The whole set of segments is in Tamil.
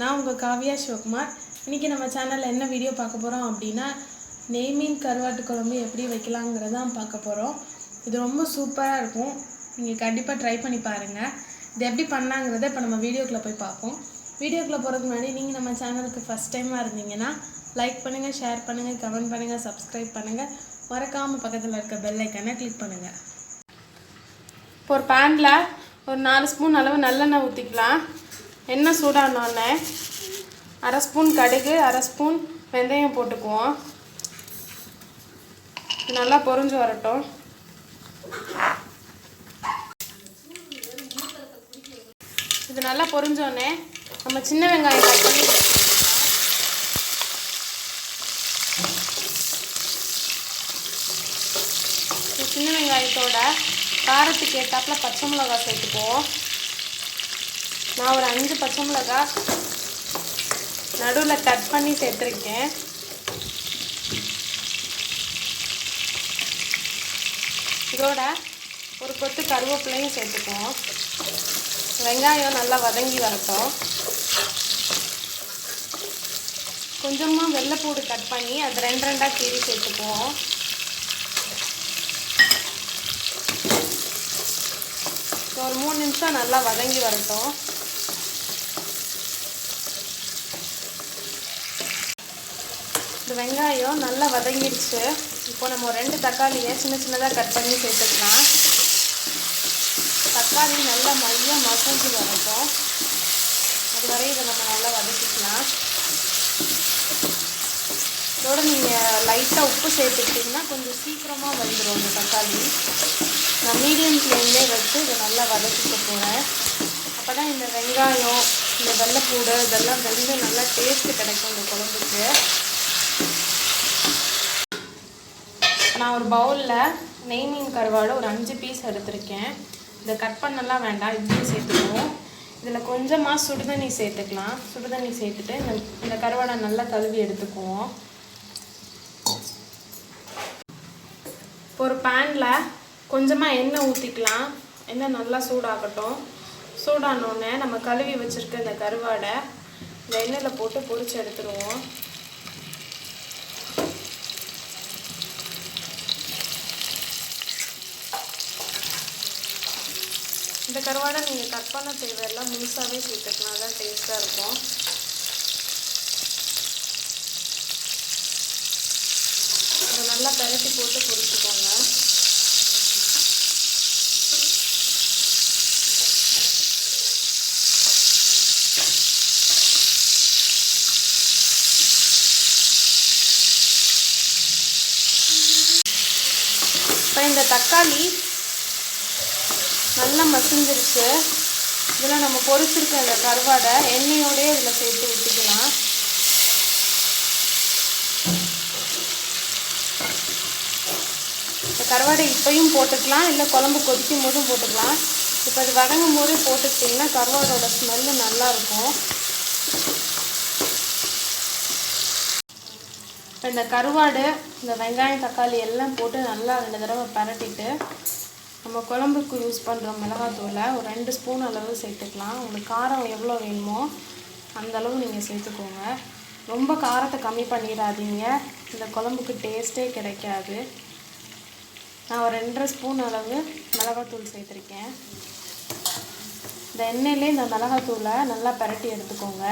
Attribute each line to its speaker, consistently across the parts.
Speaker 1: நான் உங்கள் காவியா சிவகுமார். இன்றைக்கி நம்ம சேனலில் என்ன வீடியோ பார்க்க போகிறோம் அப்படின்னா நெய் மீன் கருவாட்டு குழம்பு எப்படி வைக்கலாங்கிறதான் பார்க்க போகிறோம் இது ரொம்ப சூப்பராக இருக்கும். நீங்கள் கண்டிப்பாக ட்ரை பண்ணி பாருங்கள் இது எப்படி பண்ணாங்கிறத இப்போ நம்ம வீடியோக்குள்ளே போய் பார்ப்போம். வீடியோக்குள்ளே போகிறதுக்கு முன்னாடி நீங்கள் நம்ம சேனலுக்கு ஃபஸ்ட் டைமாக இருந்தீங்கன்னா லைக் பண்ணுங்கள் ஷேர் பண்ணுங்கள் கமெண்ட் பண்ணுங்கள் சப்ஸ்கிரைப் பண்ணுங்கள் மறக்காமல் பக்கத்தில் இருக்க பெல் ஐக்கனை கிளிக் பண்ணுங்கள் இப்போ ஒரு பேனில் ஒரு நாலு ஸ்பூன் அளவு நல்லெண்ணெய் ஊற்றிக்கலாம் எண்ணெய் சூடானோடனே அரை ஸ்பூன் கடுகு அரை ஸ்பூன் வெந்தயம் போட்டுக்குவோம். நல்லா பொரிஞ்சு வரட்டும். இது நல்லா பொறிஞ்சோடனே நம்ம சின்ன வெங்காயம் கட் பண்ணி சின்ன வெங்காயத்தோட காரத்துக்கு ஏற்றாப்புல பச்சை மிளகாய் சேர்த்துக்குவோம். நான் ஒரு அஞ்சு பச்சை மிளகாய் நடுவில் கட் பண்ணி சேர்த்துருக்கேன். இதோட ஒரு கொத்து கருவேப்பிலையும் சேர்த்துக்குவோம். வெங்காயம் நல்லா வதங்கி வரட்டும். கொஞ்சமாக வெள்ளைப்பூடு கட் பண்ணி அது ரெண்டு ரெண்டாக கீறி சேர்த்துக்குவோம். ஒரு மூணு நிமிஷம் நல்லா வதங்கி வரட்டும். இந்த வெங்காயம் நல்லா வதங்கிடுச்சு. இப்போ நம்ம ரெண்டு தக்காளியை சின்ன சின்னதாக கட் பண்ணி சேர்த்துக்கலாம். தக்காளி நல்லா மையம் மசஞ்சு வரட்டும். அது வரை இதை நம்ம நல்லா வதக்கிக்கலாம். இதோட நீங்கள் லைட்டாக உப்பு சேர்த்துக்கிட்டிங்கன்னா கொஞ்சம் சீக்கிரமாக வந்துடும் இந்த தக்காளி. நான் மீடியம் ஃப்ளேம்லேயே வச்சு இதை நல்லா வதக்கிக்க போகிறேன் அப்போ தான் இந்த வெங்காயம் இந்த வெள்ளைப்பூடு இதெல்லாம் வெந்து நல்லா டேஸ்ட்டு கிடைக்கும் இந்த குழம்புக்கு. நான் ஒரு பவுலில் நெய் மீன் கருவாடு ஒரு அஞ்சு பீஸ் எடுத்திருக்கேன். இதை கட் பண்ணலாம் வேண்டாம் இப்படியே சேர்த்துக்குவோம். இதில் கொஞ்சமாக சுடுதண்ணி சேர்த்துக்கலாம். சுடுதண்ணி சேர்த்துட்டு இந்த இந்த கருவாடை நல்லா கழுவி எடுத்துக்குவோம். ஒரு பேனில் கொஞ்சமாக எண்ணெய் ஊற்றிக்கலாம் எண்ணெய் நல்லா சூடாகட்டும். சூடானோடனே நம்ம கழுவி வச்சுருக்க இந்த கருவாடை இந்த எண்ணெயில் போட்டு பொறிச்சு எடுத்துருவோம். இந்த கருவாடை நீங்கள் கட் பண்ண தேவையெல்லாம் முழுசாகவே சேர்த்துக்கலாம். தான் டேஸ்ட்டாக இருக்கும். இதை நல்லா பரட்டி போட்டு பொரிச்சுக்கோங்க. இப்போ இந்த தக்காளி நல்லா மசிஞ்சிருச்சு. இதில் நம்ம பொறிச்சிருக்க இந்த கருவாடை எண்ணெயோடய இதில் சேர்த்து ஊற்றிக்கலாம் இந்த கருவாடை இப்பையும் போட்டுக்கலாம் இல்லை குழம்பு கொதிக்கும் போதும் போட்டுக்கலாம். இப்போ அது வதங்கும் போதே போட்டுக்கிட்டிங்கன்னா கருவாடோட ஸ்மெல்லு நல்லாயிருக்கும் இப்போ இந்த கருவாடு இந்த வெங்காயம் தக்காளி எல்லாம் போட்டு நல்லா ரெண்டு தடவை பரட்டிட்டு நம்ம குழம்புக்கு யூஸ் பண்ணுற மிளகாத்தூளை ஒரு ரெண்டு ஸ்பூன் அளவு சேர்த்துக்கலாம். உங்களுக்கு காரம் எவ்வளோ வேணுமோ அந்தளவு நீங்கள் சேர்த்துக்கோங்க. ரொம்ப காரத்தை கம்மி பண்ணிடாதீங்க. இந்த குழம்புக்கு டேஸ்ட்டே கிடைக்காது. நான் ஒரு ரெண்டரை ஸ்பூன் அளவு மிளகாத்தூள் சேர்த்துருக்கேன். இந்த எண்ணெயிலே இந்த மிளகாத்தூளை நல்லா பரட்டி எடுத்துக்கோங்க.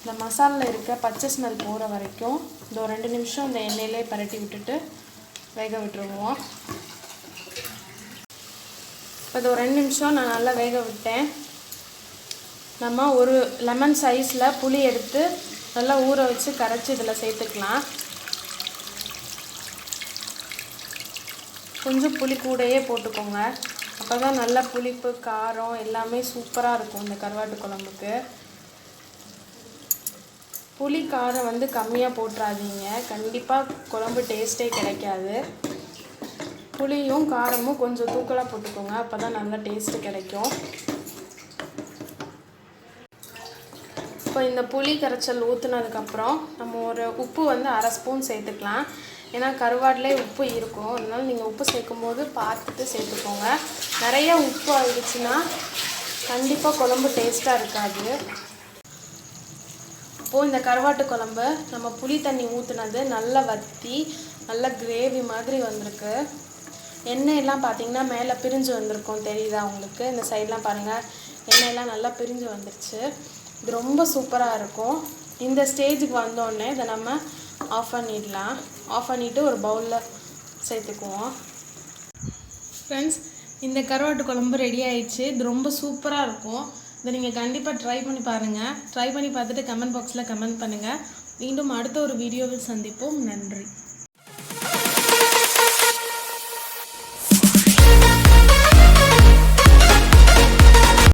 Speaker 1: இந்த மசாலில் இருக்க பச்சை ஸ்மெல் போகிற வரைக்கும் இந்த ஒரு ரெண்டு நிமிஷம் இந்த எண்ணெயிலே பரட்டி விட்டுட்டு வேக விட்டுருவோம். இப்போ இது ஒரு ரெண்டு நிமிஷம் நான் நல்லா வேக விட்டேன். நம்ம ஒரு லெமன் சைஸில் புளி எடுத்து நல்லா ஊற வச்சு கரைச்சி இதில் சேர்த்துக்கலாம். கொஞ்சம் புளி கூடையே போட்டுக்கோங்க. அப்போ தான் நல்லா புளிப்பு காரம் எல்லாமே சூப்பராக இருக்கும் இந்த கருவாட்டு குழம்புக்கு. புளி காரம் வந்து கம்மியாக போட்டுறாதீங்க. கண்டிப்பாக குழம்பு டேஸ்ட்டே கிடைக்காது. புளியும் காரமும் கொஞ்சம் தூக்கலாக போட்டுக்கோங்க. அப்போ தான் நல்லா டேஸ்ட்டு கிடைக்கும். இப்போ இந்த புளி கரைச்சல் ஊற்றுனதுக்கப்புறம் நம்ம ஒரு உப்பு வந்து அரை ஸ்பூன் சேர்த்துக்கலாம். ஏன்னா கருவாட்டிலே உப்பு இருக்கும். அதனால் நீங்கள் உப்பு சேர்க்கும் போது பார்த்துட்டு சேர்த்துக்கோங்க. நிறைய உப்பு ஆயிடுச்சுன்னா கண்டிப்பாக குழம்பு டேஸ்ட்டாக இருக்காது. இப்போது இந்த கருவாட்டு குழம்பு நம்ம புளி தண்ணி ஊற்றுனது நல்லா வற்றி நல்லா கிரேவி மாதிரி வந்திருக்கு. எண்ணெயெல்லாம் பார்த்தீங்கன்னா மேலே பிரிஞ்சு வந்திருக்கும். தெரியுதா உங்களுக்கு? இந்த சைட்லாம் பாருங்கள் எண்ணெயெல்லாம் நல்லா பிரிஞ்சு வந்துருச்சு. இது ரொம்ப சூப்பராக இருக்கும். இந்த ஸ்டேஜுக்கு வந்தோடனே இதை நம்ம ஆஃப் பண்ணிடலாம். ஆஃப் பண்ணிவிட்டு ஒரு பவுலில் சேர்த்துக்குவோம். ஃப்ரெண்ட்ஸ் இந்த கருவாட்டு குழம்பு ரெடி ஆயிடுச்சு. இது ரொம்ப சூப்பராக இருக்கும். இதை நீங்கள் கண்டிப்பாக ட்ரை பண்ணி பாருங்கள் ட்ரை பண்ணி பார்த்துட்டு கமெண்ட் பாக்ஸில் கமெண்ட் பண்ணுங்கள் மீண்டும் அடுத்த ஒரு வீடியோவில் சந்திப்போம். நன்றி.